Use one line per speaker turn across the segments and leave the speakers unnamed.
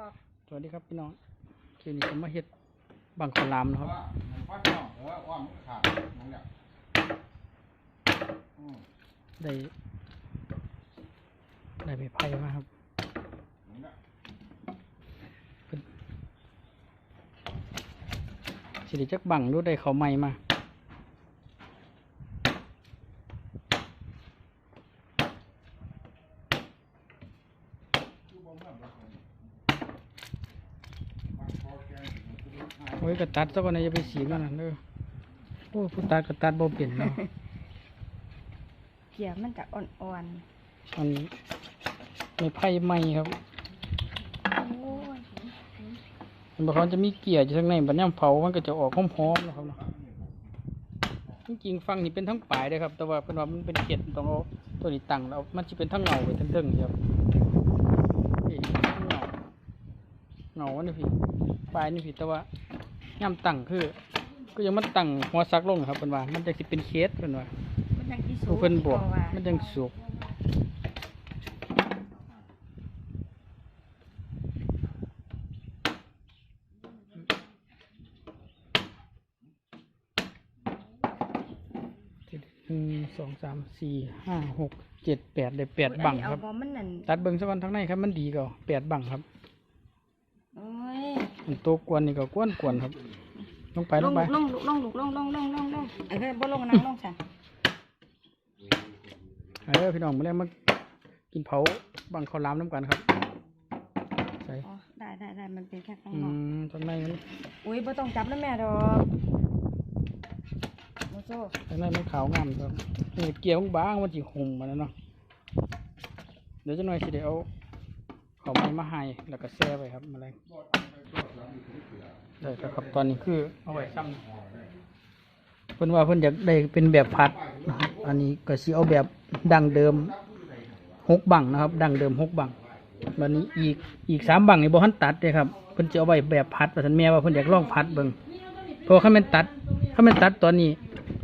บอก
สวัสดีครับพี่น้องคืนนี้ผมมาเห็ดบังคลามนะครับได้ได้ไปไพ่มาครับสิริจักบังรู้ได้เขาไม่มา
กชาย
โอ้ยกระตัดซะก่อนนะอย่าไปสีมันนะเด้อโอ้ยผู้ตัดกระตัดบ่เป็นเนาะ
เกียมันจะอ่อน
อันไม่ไพ่ใหม่ครับ
ๆโอ้ย
มันบอกเขาจะมีเกียร์อยู่ข้างในบัดย่ำเผามันก็จะออกหอมๆนะครับเนาะจริงๆฟังนี่เป็นทั้งปลายเลยครับ แต่ว่าเพิ่นว่ามันเป็นเกล็ดต้องเอาตัวนี้ตั้งแล้วมันจะเป็นทั้งเงาไปทั้งเทิงๆครับนี่ทั้งเงาเงาอันนี้พี่ปลายนี่พี่แต่ว่า ย่ำตั้งคือ ก็ยังมันตั้งหัวซักลงครับเพิ่นว่า มันจะสิเป็นเคสเพิ่นว่า
มันยังที่สู
ผู้เพิ่นบวก
ว่า
มันยังสุกหนึ่งสองสามสี่ห้าหกเจ็ดแปดได้แปดบังครับ
เอาบ่มันนั่น
ตัดเบิ้งสักวันทั้งในครับ มันดีก็แปดบังครับ
โอ้ย
อันตัวกวนนี่ก็กวนกวนๆครับ ลงไปลงไป
ลงลงลงลงลงลงลงลงเอ้ยบ่ลงนั่งลงสั่น
เออพี่น้องมาแล้วมากินเผาบังข้าวหลามน้ำกันครับใส่
อ๋อได้ได้ได้มันเป็นแค่ข้าง
อื
นอก
มตอนในมัน
อุ้ยบ่ต้องจับนะแม่ดอกโมโซ
ตอนในมันขาวงามครับนี่เกี่ยวบางๆมันจีหุ่มมาแล้วเนาะเดี๋ยวจะหน่อยสิเดี๋ยวเอาเขาวไม้มาให้แล้วก็แช่ไปครับแมาแรง ได้แล้วครับตอนนี้คือเอาไว้ซ้ำเพิ่นว่าเพิ่นอยากได้เป็นแบบพัดนะครับอันนี้ก็สิเอาแบบดังเดิมหกบังนะครับ ดังเดิมหกบังวันนี้อีกอีกสามบังนี่บ่ทันตัดเลยครับเพิ่นจะเอาไว้แบบพัดว่าท่านแม่ว่าเพิ่นอยากลองพัดเบิ่งเพราะว่าคันแม่นตัดคันแม่นตัดตอนนี้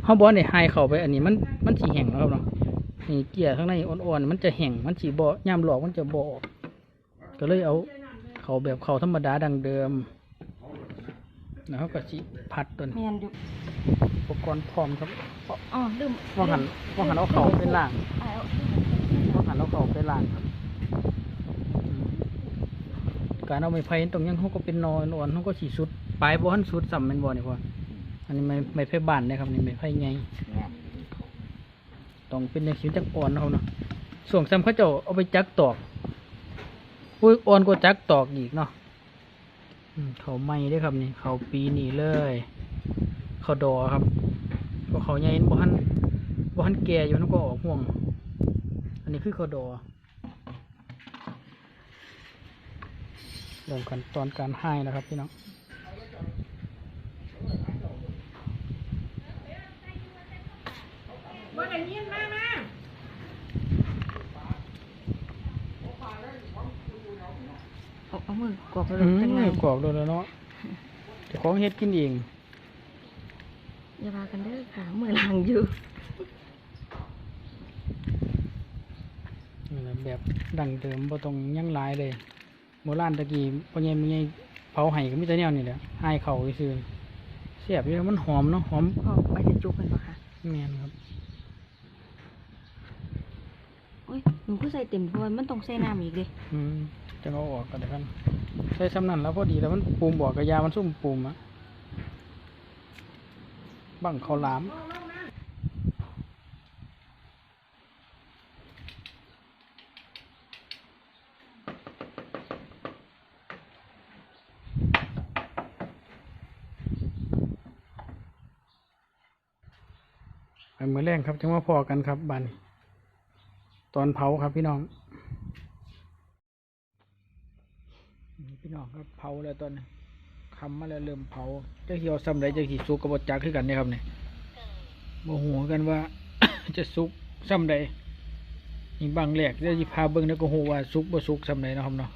เฮาบ่ได้ให้เข้าไป อันนี้มันมันสิแห้งแล้วครับเนาะนี่เกียร์ข้างในอ่อนๆมันจะแห้งมันสิบ่ย่ามหลอกมันจะบ่ออกก็เลยเอา เข้าแบบเข้าธรรมดาดังเดิมแล้วเขาก็สิพัดตัวนี้
แม่นอยู่
อุปกรณ์พร้อมครับ
อ๋อลืม
ว่าหันว่าหันเอาเข่าไปล่าง
เอา
ว่าหันเอาเข่าไปล่างครับอืมการเอาไม้ไผ่ตรงยังเขาก็เป็นนอนอ่อนเขาก็สีสุดปลายบ่หันสุดสัมเป็นบ่นี่พ่ออันนี้ไม้ไม้ไผ่บ้านนะครับนี่ไม้ไผ่ไงต้องเป็นอย่างสิวจักอ่อนเขาเนาะส่วนซ้ำเขาเจ้าเอาไปจักตอก อุ้ยอ่อนกว่าจักตอกอีกเนาะเขาไม่ได้ครับนี่ เขาปีนี่เลย เขาดอครับเพราะเขาใหญ่บ่หันบ่หันแก่อยู่มันก็ออกห่วง อันนี้คือเขาดอเริ่มขั้นตอนการให้นะครับพี่น้อง
เอา เอามือกดไปเล
อื
ยเป็นไง
มกรอบเลยแล้วเนาะเจ้าของเฮ็ดกินเอง
อย่าพากันเด้อค่ะมือหลังอยู่
นี่แหละแบบดั้งเดิมบ่ต้องหยังหลายเลยโบราณตะกี้พ่อใหญ่แม่ใหญ่เผาไห้ก็มีแต่แนวนี่แหละให้เขาซื่อๆเสียบอยู่แล้วมันหอมเนาะหอม
พอไปจะจุกกันปะคะ
แม่นครับ
อุ้ยหนูก็ใส่เต็มถ้วยมันต้องใส่น้ำอีกเลย
อืม จะเอาออกก็ได้กันใช้ซ้ำนั่นแล้วพอดีแล้วมันปูมบอกกับยามันซุ่มปูมอะบังเขาลามไปมือแรงครับจังว่าพอกันครับบันตอนเผาครับพี่น้อง พี่น้องครับเผาแล้วตอนคำมาแล้วเริ่มเผาจะเหี่ยวซ้ำไรจะขี่สุกกับบดจักคือกันเนี่ยครับเนี่ยโมโหกันว่า จะสุกซ้ำใดนี่บางแหลกเดี๋ยวสิพาเบิ้งแล้วก็โหว่าสุกบ่สุกซ้ำใดนะครับเนาะ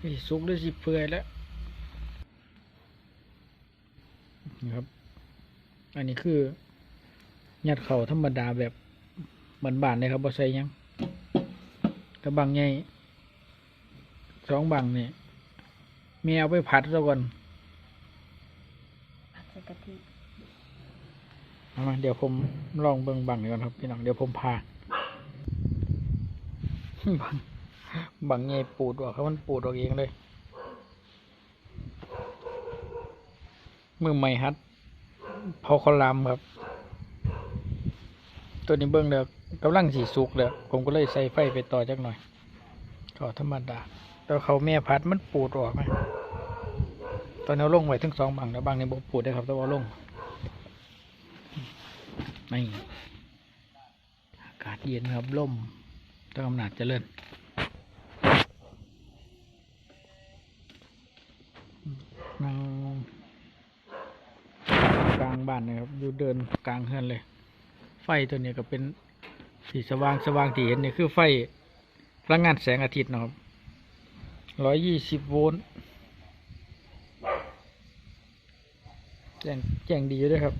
สิสุกหรือสิเปื่อยแล้วนี่ครับ อันนี้คือยัดเข่าธรรมดาแบบบานๆเลยครับบ่ใส่ยังกระบังใหญ่ สองบังนี่แม่เอาไปผัดซะก่อน
ผัดใส่กะทิ
เอามาเดี๋ยวผมลองเบิ่งบังนี่ก่อนครับพี่น้องเดี๋ยวผมพาบังบังใหญ่ปูดออกครับมันปูดออกเองเลยมือใหม่ฮัดเผาคอลามครับ ตัวนี้เบิ่งเด้อกำลังสีสุกเด้อผมก็เลยใส่ไฟไปต่อจักหน่อยก็ธรรมดา แต่เขาแม่พัดมันปูดออกไหมตอนนี้เอาลงไว้ทั้งสองบังแล้วบังนี้บ่ปูดได้ครับแต่ว่าเอาลงนี่อากาศเย็นครับล่มต้องอำนาจเจริญนั่งกลางบ้านนะครับอยู่เดินกลางเฮือนเลย ไฟตัวนี้ก็เป็นสีสว่างสว่างที่เห็นนี่คือไฟพลังงานแสงอาทิตย์นะครับ ร้อยยี่สิบโวลต์แจ้งแจ้งดีด้วยครับ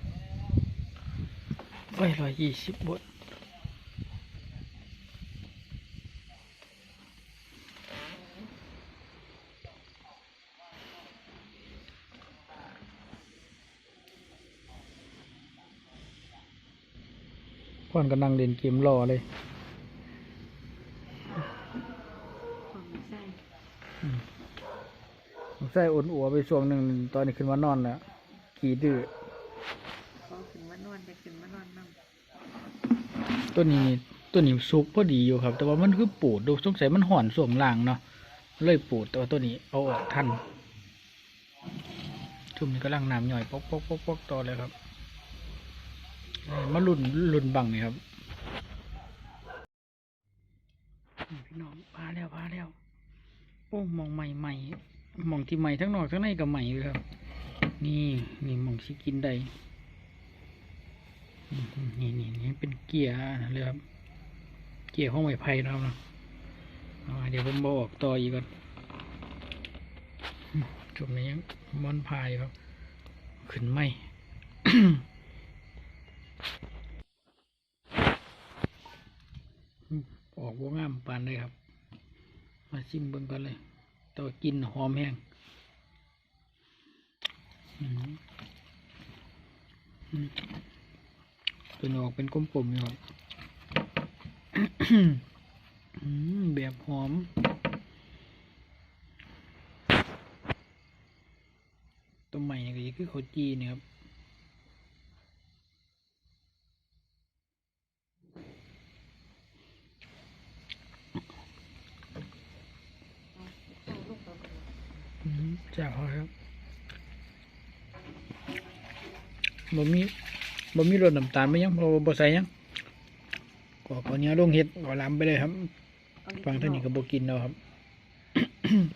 ไฟร้อยยี่สิบบทพ่อนก็นั่งเล่นเกมรอเลย
ของใส่
ใส่อุ่นอัวไปช่วงหนึ่งตอนนี้ขึ้นมานอนแล้วขี่ดื้อ
ขอขึ้นมานอนจะขึ้นมานอนนั่ง
ตัวนี้นี่ตัวนี้สุกพอดีอยู่ครับ แต่ว่ามันคือปูดดูสงสัยมันห่อนส่วงล่างเนาะเลยปูดแต่ว่าตัวนี้เอาออกทันช่วงนี้กำลังน้ำย่อยปอกปอกปอกปอกต่อเลยครับเอ้ยมาลุ่นลุ่นบังนี่ครับนี่พี่น้องพาแล้วพาแล้วโอ้มองใหม่ใหม่ มองที่ใหม่ทั้งนอกทั้งในก็ใหม่เลยครับ นี่นี่มองสิกินได้นี่นี่นี่เป็นเกียร์เลยครับ เกียร์ห้องไม้ไผ่นะครับเนาะเดี๋ยวผมบอกต่ออีกก่อนอืมจุดนี้ยังมอนพายครับ ขึ้นไม่ออกวงงามปานเลยครับ มาชิมเบิ่งกันเลย ตัวกินหอมแห้งตัวนี้ออกเป็นกลมๆอยู่ครับแบบหอมตัวใหม่นี่ก็คือขาจีนะครับ
ใส่ลูกไปหมดเลย
อืมจ้าพอครับบ่มีบ่มีรสน้ำตาลไหมยังบ่บ่ใส่ยังก็ขอเนี้ยลงเห็ดก็ล้ำไปเลยครับ
เอาลิ้
ฟังเท่านี้ก็บ่กินแล้วครับ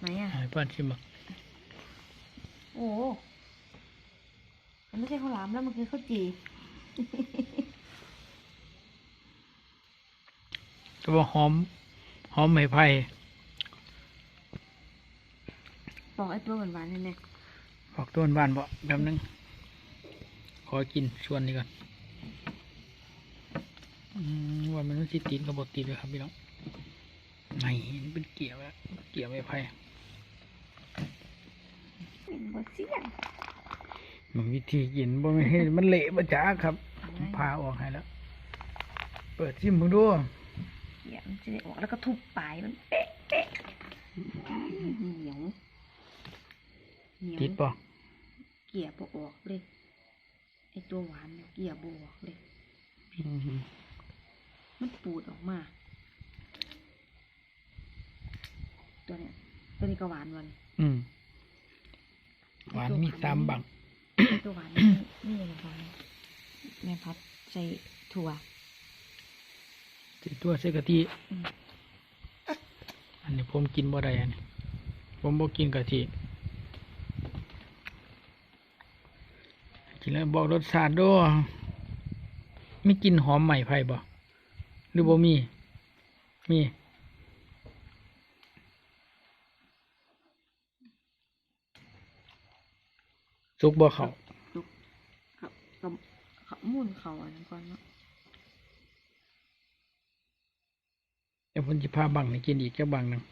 ไหนอะ
ให้ป้านชิมอะ
โอ้โหมันไม่ใช่ข้าวหลามแล้วมันคือข้าวจี่
แต่ว่าหอม หอมไม้ไผ่
บอกไอ้ตัวหวานๆนี่แน่
ออกต้นบ้านบ่แป๊บนึง ขอกินชวนนี้ก่อนอืมว่ามันสิติดกับบติดเลยครับพี่น้องไหนมันเป็นเกี่ยวอะเกี่ยวไม้ไผ่
เป็นบะเสียง
มันวิธีกินบ่ไม่ให้มันเละบ่จ้าครับผมพาออกให้แล้ว เปิดชิมเพิ่งดู
เดี๋ยวมันจะได้ออกแล้วก็ทุบปลายมันเป๊ะเป๊ะเหนียว เหนียว
ติดป่ะ
เกลี่ยบออกเลยไอ้ตัวหวานเนี่ยเกลี่ยบออกเลยมันปูดออกมา ตัวเนี้ยตัวนี้ก็หวานวัน
อืมหวานมีสามบัง
ตัวหวานนี่นี่เลยหวานแม่พัดใส่ถั่ว
ติดตัวใส่กะทิ
อืม
อันนี้ผมกินบ่ได้อันนี้ผมบ่กินกะทิ กินแล้วบอกรสชาติด้วยไม่กินหอมใหม่ไผ่บ่หรือบ่มี มี สุกบ่เขา
เขาเขาเขามุ่นเขาอันนั้นก่อนเนาะ
เดี๋ยวผมจะพาบังให้กินอีกแค่บังหนึ่ง